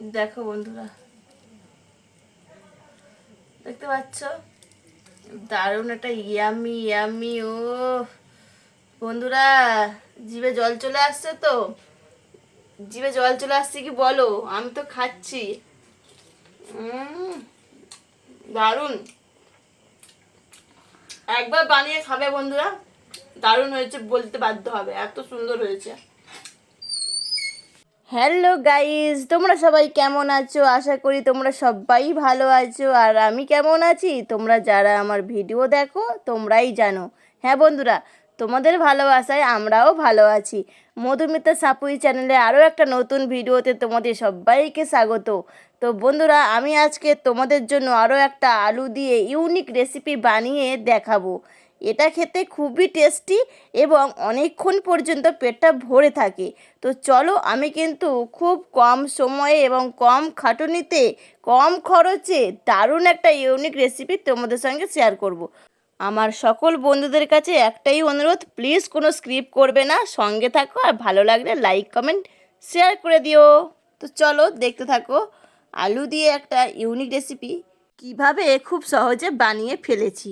দেখো বন্ধুরা। দেখতে পাচ্ছ? দারুণ একটা ইয়ামি ইয়ামি, ও। বন্ধুরা, জিভে জল চলে আসছে তো? জিভে জল চলে আসছে কি বলো? আমি তো খাচ্ছি। দারুণ। একবার বানিয়ে খাবে বন্ধুরা। দারুণ হয়েছে, বলতে বাধ্য হবে। এত সুন্দর হয়েছে। হ্যালো গাইজ তোমরা সবাই কেমন আছো? আশা করি তোমরা সবাই ভালো আছো। আর আমি কেমন আছি? তোমরা যারা আমার ভিডিও দেখো, তোমরাই জানো। হ্যাঁ বন্ধুরা, তোমাদের ভালোবাসায় আমরাও ভালো আছি। মধুমিতা সাপুই চ্যানেলে আরও একটা নতুন ভিডিওতে তোমাদের সবাইকে স্বাগত। তো বন্ধুরা, আমি আজকে তোমাদের জন্য আরও একটা আলু দিয়ে ইউনিক রেসিপি বানিয়ে দেখাবো। এটা খেতে খুবই টেস্টি এবং অনেকক্ষণ পর্যন্ত পেটটা ভরে থাকে। তো চলো আমি কিন্তু খুব কম সময়ে এবং কম খাটুনিতে, কম খরচে দারুণ একটা ইউনিক রেসিপি তোমাদের সঙ্গে শেয়ার করব। আমার সকল বন্ধুদের কাছে একটাই অনুরোধ প্লিজ কোনো স্ক্রিপ্ট করবে না, সঙ্গে থাকো আর ভালো লাগলে লাইক কমেন্ট শেয়ার করে দিও। তো চলো দেখতে থাকো, আলু দিয়ে একটা ইউনিক রেসিপি কীভাবে খুব সহজে বানিয়ে ফেলেছি।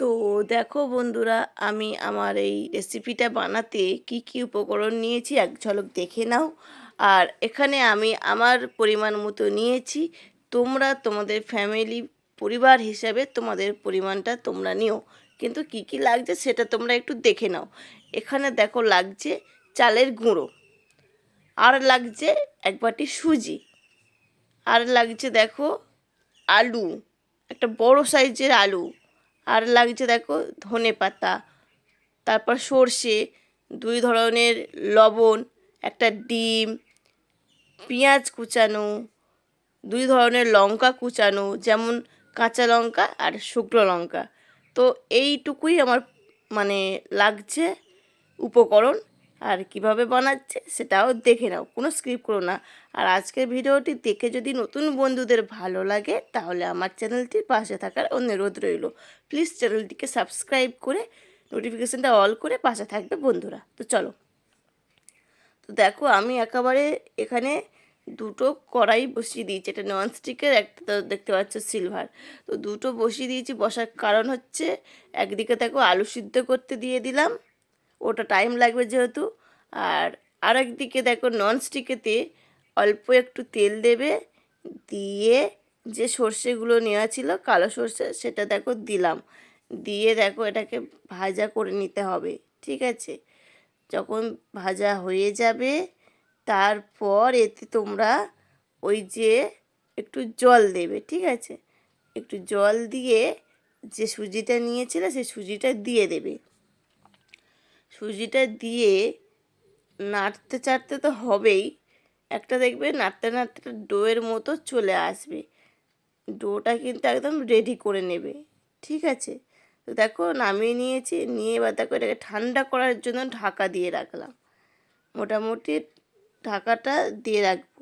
তো দেখো বন্ধুরা, আমি আমার এই রেসিপিটা বানাতে কি কি উপকরণ নিয়েছি এক ঝলক দেখে নাও। আর এখানে আমি আমার পরিমাণ মতো নিয়েছি। তোমরা তোমাদের ফ্যামিলি পরিবার হিসাবে তোমাদের পরিমাণটা তোমরা নিও। কিন্তু কি কি লাগছে সেটা তোমরা একটু দেখে নাও। এখানে দেখো লাগছে চালের গুঁড়ো, আর লাগছে এক বাটি সুজি, আর লাগছে দেখো আলু, একটা বড় সাইজের আলু। আর লাগছে দেখো ধনে পাতা, তারপর সর্ষে, দুই ধরনের লবণ, একটা ডিম, পেঁয়াজ কুচানো, দুই ধরনের লঙ্কা কুচানো, যেমন কাঁচা লঙ্কা আর শুকনো লঙ্কা। তো এইটুকুই আমার মানে লাগছে উপকরণ। আর কীভাবে বানাচ্ছে সেটাও দেখে নাও, কোনো স্ক্রিপ্ট করো না। আর আজকের ভিডিওটি দেখে যদি নতুন বন্ধুদের ভালো লাগে, তাহলে আমার চ্যানেলটির পাশে থাকার অনুরোধ রইল। প্লিজ চ্যানেলটিকে সাবস্ক্রাইব করে, নোটিফিকেশানটা অল করে পাশে থাকবে বন্ধুরা। তো চলো। তো দেখো, আমি একেবারে এখানে দুটো কড়াই বসিয়ে দিয়েছি এটা ননস্টিকের একটা দেখতে পাচ্ছ সিলভার তো দুটো বসিয়ে দিয়েছি, বসার কারণ হচ্ছে, একদিকে দেখো আলু সিদ্ধ করতে দিয়ে দিলাম ওটা টাইম লাগবে যেহেতু। আর আরেকদিকে দেখো ননস্টিকেতে অল্প একটু তেল দেবে, দিয়ে যে সর্ষেগুলো নেওয়া ছিল কালো সর্ষে সেটা দেখো দিলাম। দিয়ে দেখো এটাকে ভাজা করে নিতে হবে, ঠিক আছে? যখন ভাজা হয়ে যাবে, তারপর এতে তোমরা ওই যে একটু জল দেবে, ঠিক আছে? একটু জল দিয়ে যে সুজিটা নিয়েছিলে, সেই সুজিটা দিয়ে দেবে। সুজিটা দিয়ে নাড়তে চাড়তে তো হবেই। একটা দেখবে নাড়তে নাড়তে ডোয়ের মতো চলে আসবে। ডোটা কিন্তু একদম রেডি করে নেবে। ঠিক আছে? তো দেখো নামিয়ে নিয়েছি, নিয়ে এবার দেখো এটাকে ঠান্ডা করার জন্য ঢাকা দিয়ে রাখলাম। মোটামুটি ঢাকাটা দিয়ে রাখব।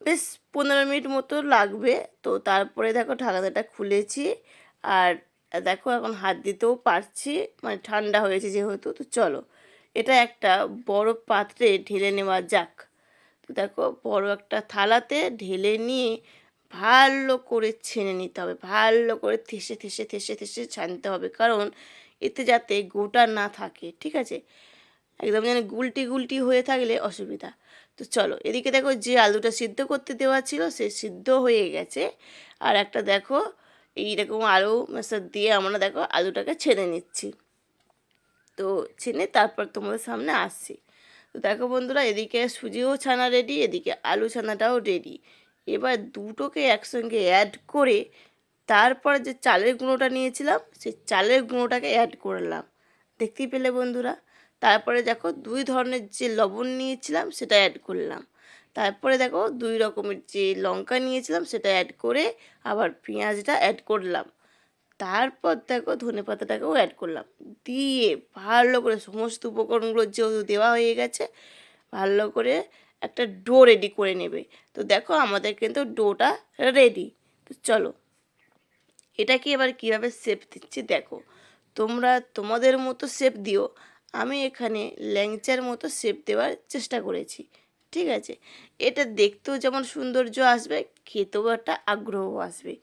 বেশ পনেরো মিনিট মতো লাগবে। তো তারপরে দেখো ঢাকাটা খুলেছি। আর দেখো এখন হাত দিতেও পারছি মানে ঠান্ডা হয়েছে যেহেতু, তো চলো। এটা একটা বড় পাত্রে ঢেলে নেওয়া যাক। তো দেখো, বড় একটা থালাতে ঢেলে নিয়ে ভালো করে ছেনে নিতে হবে, ভালো করে থেসে থেসে থেসে থেসে ছানতে হবে, কারণ এতে যাতে গোটা না থাকে, ঠিক আছে? একদম যেন গুলটি গুলটি হয়ে থাকলে অসুবিধা। তো চলো, এদিকে দেখো যে আলুটা সিদ্ধ করতে দেওয়া ছিল, সে সিদ্ধ হয়ে গেছে। আর একটা দেখো এইরকম আলু মেশা দিয়ে আমরা দেখো আলুটাকে ছেড়ে নিচ্ছি। তো ছেনে তারপর তোমাদের সামনে আসছি। তো দেখো বন্ধুরা, এদিকে সুজিও ছানা রেডি এদিকে আলু ছানাটাও রেডি এবার দুটোকে একসঙ্গে অ্যাড করে তারপরে যে চালের গুঁড়োটা নিয়েছিলাম সেই চালের গুঁড়োটাকে অ্যাড করলাম। দেখতেই পেলে বন্ধুরা? তারপরে দেখো দুই ধরনের যে লবণ নিয়েছিলাম, সেটা অ্যাড করলাম। তারপরে দেখো দুই রকমের যে লঙ্কা নিয়েছিলাম সেটা অ্যাড করে আবার পেঁয়াজটা অ্যাড করলাম। তারপর দেখো ধনে পাতাটাকেও অ্যাড করলাম। দিয়ে ভালো করে সমস্ত উপকরণগুলো যেহেতু দেওয়া হয়ে গেছে, ভালো করে একটা ডো রেডি করে নেবে। তো দেখো আমাদের কিন্তু ডোটা রেডি তো চলো, এটাকে এবার কীভাবে শেপ দিচ্ছি দেখো। তোমরা তোমাদের মতো শেপ দিও। আমি এখানে ল্যাংচার মতো শেপ দেওয়ার চেষ্টা করেছি। ঠিক আছে? এটা দেখতেও যেমন সৌন্দর্য আসবে, খেতেও একটা আগ্রহ আসবে।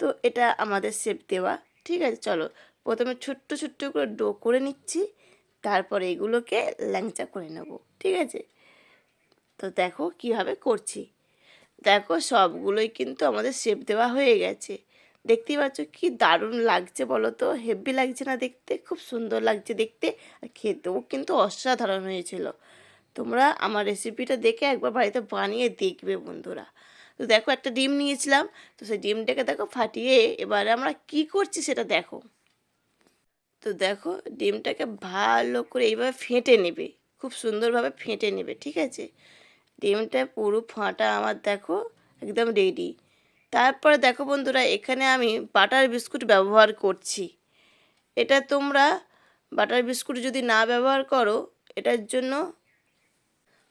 তো এটা আমাদের শেপ দেওয়া, ঠিক আছে? চলো, প্রথমে ছোট্ট ছোট্ট করে ডো করে নিচ্ছি, তারপরে এগুলোকে ল্যাংচা করে নেব, ঠিক আছে? তো দেখো কীভাবে করছি। দেখো সবগুলোই কিন্তু আমাদের শেপ দেওয়া হয়ে গেছে। দেখতেই পাচ্ছ কি দারুণ লাগছে বলো তো? হেভি লাগছে না দেখতে, খুব সুন্দর লাগছে দেখতে, আর খেতেও কিন্তু অসাধারণ হয়েছিল। তোমরা আমার রেসিপিটা দেখে একবার বাড়িতে বানিয়ে দেখবে বন্ধুরা। তো দেখো একটা ডিম নিয়েছিলাম, তো সেই ডিমটাকে দেখো ফাটিয়ে এবারে আমরা কি করছি সেটা দেখো। তো দেখো ডিমটাকে ভালো করে এইভাবে ফেটে নেবে, খুব সুন্দরভাবে ফেটে নেবে, ঠিক আছে? ডিমটা পুরো ফাটা আমার দেখো একদম রেডি তারপরে দেখো বন্ধুরা এখানে আমি বাটার বিস্কুট ব্যবহার করছি। এটা তোমরা বাটার বিস্কুট যদি না ব্যবহার করো, এটার জন্য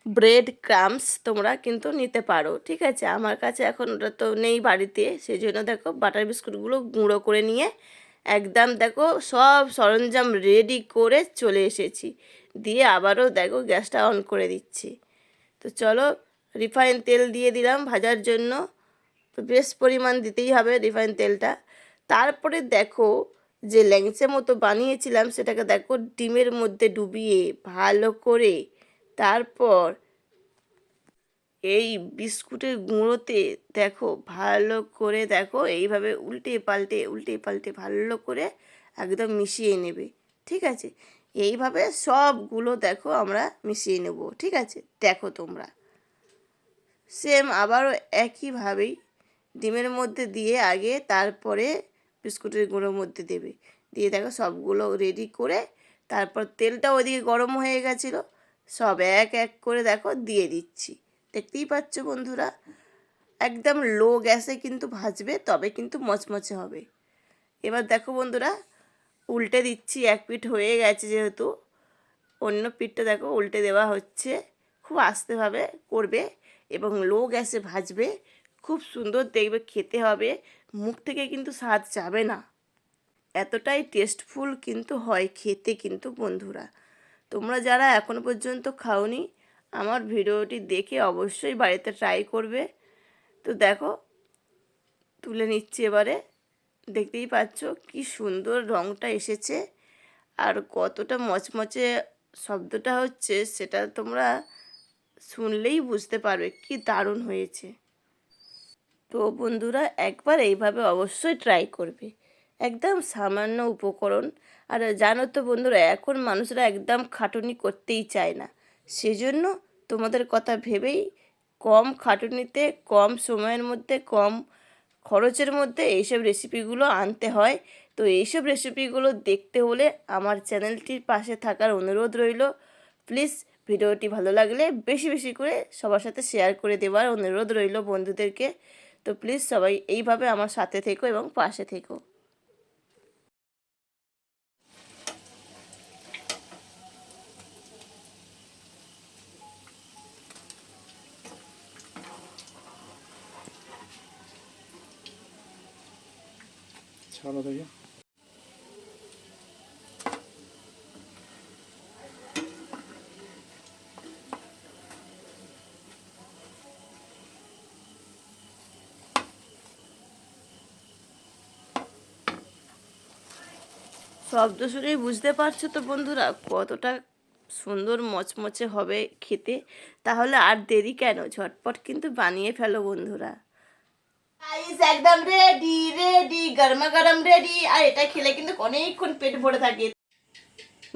ব্রেড ক্রামস তোমরা কিন্তু নিতে পারো, ঠিক আছে? আমার কাছে এখন ওটা তো নেই বাড়িতে সেই জন্য দেখো বাটার বিস্কুটগুলো গুঁড়ো করে নিয়ে একদম দেখো সব সরঞ্জাম রেডি করে চলে এসেছি। দিয়ে আবারও দেখো গ্যাসটা অন করে দিচ্ছি। তো চলো রিফাইন তেল দিয়ে দিলাম ভাজার জন্য। তো বেশ পরিমাণ দিতেই হবে রিফাইন তেলটা। তারপরে দেখো যে ল্যাংচা মতো বানিয়েছিলাম, সেটাকে দেখো ডিমের মধ্যে ডুবিয়ে ভালো করে তারপর এই বিস্কুটের গুঁড়োতে দেখো ভালো করে দেখো এইভাবে উল্টে পাল্টে উল্টে পাল্টে ভালো করে একদম মিশিয়ে নেবে, ঠিক আছে? এইভাবে সবগুলো দেখো আমরা মিশিয়ে নেব, ঠিক আছে? দেখো তোমরা। সেম আবারও একইভাবেই ডিমের মধ্যে দিয়ে আগে তারপরে বিস্কুটের গুঁড়োর মধ্যে দেবে। দিয়ে দেখো সবগুলো রেডি করে তারপর তেলটা ওইদিকে গরম হয়ে গেছিল। সব এক এক করে দেখো দিয়ে দিচ্ছি। দেখতেই পাচ্ছ বন্ধুরা? একদম লো গ্যাসে কিন্তু ভাজবে, তবে কিন্তু মচমচে হবে। এবার দেখো বন্ধুরা, উল্টে দিচ্ছি, এক পিঠ হয়ে গেছে যেহেতু। অন্য পিঠটা দেখো উল্টে দেওয়া হচ্ছে। খুব আস্তেভাবে করবে এবং লো গ্যাসে ভাজবে। খুব সুন্দর দেখবে, খেতে হবে। মুখ থেকে কিন্তু স্বাদ যাবে না। এতটাই টেস্টফুল কিন্তু হয় খেতে কিন্তু বন্ধুরা। তোমরা যারা এখনও পর্যন্ত খাওনি, আমার ভিডিওটি দেখে অবশ্যই বাড়িতে ট্রাই করবে। তো দেখো, তুলে নিচ্ছি এবারে। দেখতেই পাচ্ছ কি সুন্দর রঙটা এসেছে। আর কতটা মচমচে শব্দটা হচ্ছে, সেটা তোমরা শুনলেই বুঝতে পারবে কি দারুণ হয়েছে। তো বন্ধুরা, একবার এইভাবে অবশ্যই ট্রাই করবে। একদম সামান্য উপকরণ। আর জানো তো বন্ধুরা, এখন মানুষরা একদম খাটুনি করতেই চায় না। সেজন্য তোমাদের কথা ভেবেই কম খাটুনিতে, কম সময়ের মধ্যে, কম খরচের মধ্যে এইসব রেসিপিগুলো আনতে হয়। তো এইসব রেসিপিগুলো দেখতে হলে আমার চ্যানেলটির পাশে থাকার অনুরোধ রইল। প্লিজ ভিডিওটি ভালো লাগলে বেশি বেশি করে সবার সাথে শেয়ার করে দেওয়ার অনুরোধ রইল বন্ধুদেরকে। তো প্লিজ সবাই এইভাবে আমার সাথে থেকো এবং পাশে থেকো। ছাড়া দেখি শব্দ শুনেই বুঝতে পারছ তো বন্ধুরা, কতটা সুন্দর মচমচে হবে খেতে। তাহলে আর দেরি কেন? ঝটপট কিন্তু বানিয়ে ফেলো বন্ধুরা। একদম রেডি রেডি গরমা গরম রেডি আর এটা খেলে কিন্তু অনেকক্ষণ পেট ভরে থাকে।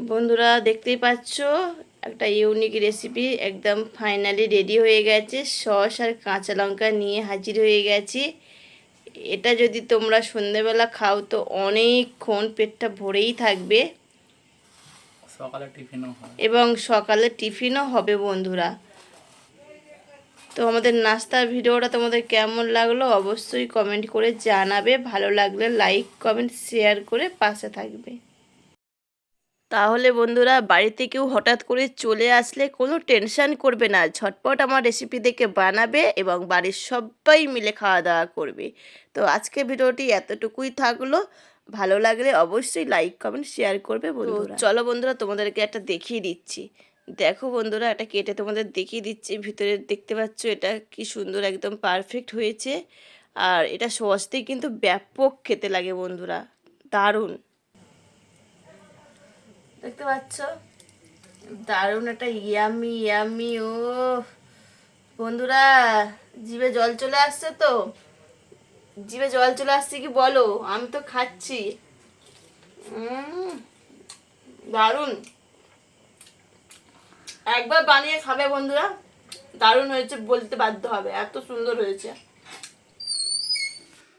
বন্ধুরা দেখতেই পাচ্ছ একটা ইউনিক রেসিপি একদম ফাইনালি রেডি হয়ে গেছে। সস আর কাঁচা লঙ্কা নিয়ে হাজির হয়ে গেছি। এটা যদি তোমরা সন্ধেবেলা খাও তো অনেকক্ষণ পেটটা ভরেই থাকবে। সকালে টিফিনও এবং সকালে টিফিনও হবে বন্ধুরা। তো আমাদের নাস্তার ভিডিওটা তোমাদের কেমন লাগল অবশ্যই কমেন্ট করে জানাবে। ভালো লাগলে লাইক কমেন্ট শেয়ার করে পাশে থাকবে। তাহলে বন্ধুরা বাড়িতে কেউ হঠাৎ করে চলে আসলে কোনো টেনশান করবে না। ঝটপট আমার রেসিপি দেখে বানাবে এবং বাড়ির সবাই মিলে খাওয়া দাওয়া করবে। তো আজকে ভিডিওটি এতটুকুই থাকল। ভালো লাগলে অবশ্যই লাইক কমেন্ট শেয়ার করবে বন্ধুরা। চলো বন্ধুরা তোমাদেরকে একটা দেখিয়ে দিচ্ছি। দেখো বন্ধুরা, এটা কেটে তোমাদের দেখিয়ে দিচ্ছি। ভিতরে দেখতে পাচ্ছ, এটা কি সুন্দর একদম পারফেক্ট হয়েছে। আর এটা সহজতেই কিন্তু ব্যাপক খেতে লাগে বন্ধুরা, দারুণ। দেখতে পাচ্ছ? দারুণ একটা ইয়ামি ইয়ামি ও বন্ধুরা, জিভে জল চলে আসছে তো? জিভে জল চলে আসছে কি বলো? আমি তো খাচ্ছি। দারুণ। একবার বানিয়ে খাবে বন্ধুরা। দারুণ হয়েছে, বলতে বাধ্য হবে, এত সুন্দর হয়েছে।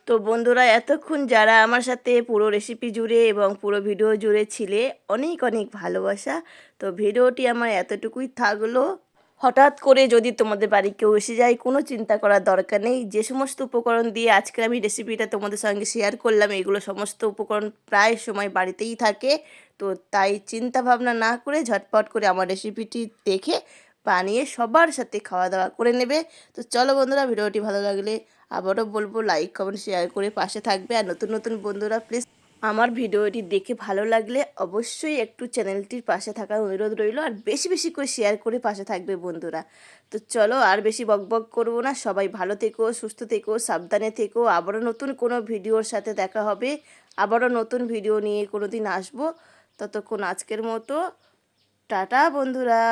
তো বন্ধুরা, এতক্ষণ যারা আমার সাথে পুরো রেসিপি জুড়ে এবং পুরো ভিডিও জুড়ে ছিলে, অনেক অনেক ভালোবাসা। তো ভিডিওটি আমার এতটুকুই থাকল। হঠাৎ করে যদি তোমাদের বাড়ি কেউ এসে যায়, কোনো চিন্তা করার দরকার নেই। যে সমস্ত উপকরণ দিয়ে আজকে আমি রেসিপিটা তোমাদের সঙ্গে শেয়ার করলাম, এগুলো সমস্ত উপকরণ প্রায় সময় বাড়িতেই থাকে। তো তাই চিন্তা ভাবনা না করে ঝটপট করে আমার রেসিপিটি দেখে বানিয়ে সবার সাথে খাওয়া দাওয়া করে নেবে। তো চলো বন্ধুরা, ভিডিওটি ভালো লাগলে আবারও বলব লাইক কমেন্ট শেয়ার করে পাশে থাকবে। আর নতুন নতুন বন্ধুরা প্লিজ আমার ভিডিওটি দেখে ভালো লাগলে অবশ্যই একটু চ্যানেলটির পাশে থাকার অনুরোধ রইল। আর বেশি বেশি করে শেয়ার করে পাশে থাকবে বন্ধুরা। তো চলো আর বেশি বকবক করব না। সবাই ভালো থেকো, সুস্থ থেকো, সাবধানে থেকো। আবারও নতুন কোনো ভিডিওর সাথে দেখা হবে। আবারও নতুন ভিডিও নিয়ে কোনো দিন আসব। ততক্ষণ আজকের মতো টাটা বন্ধুরা।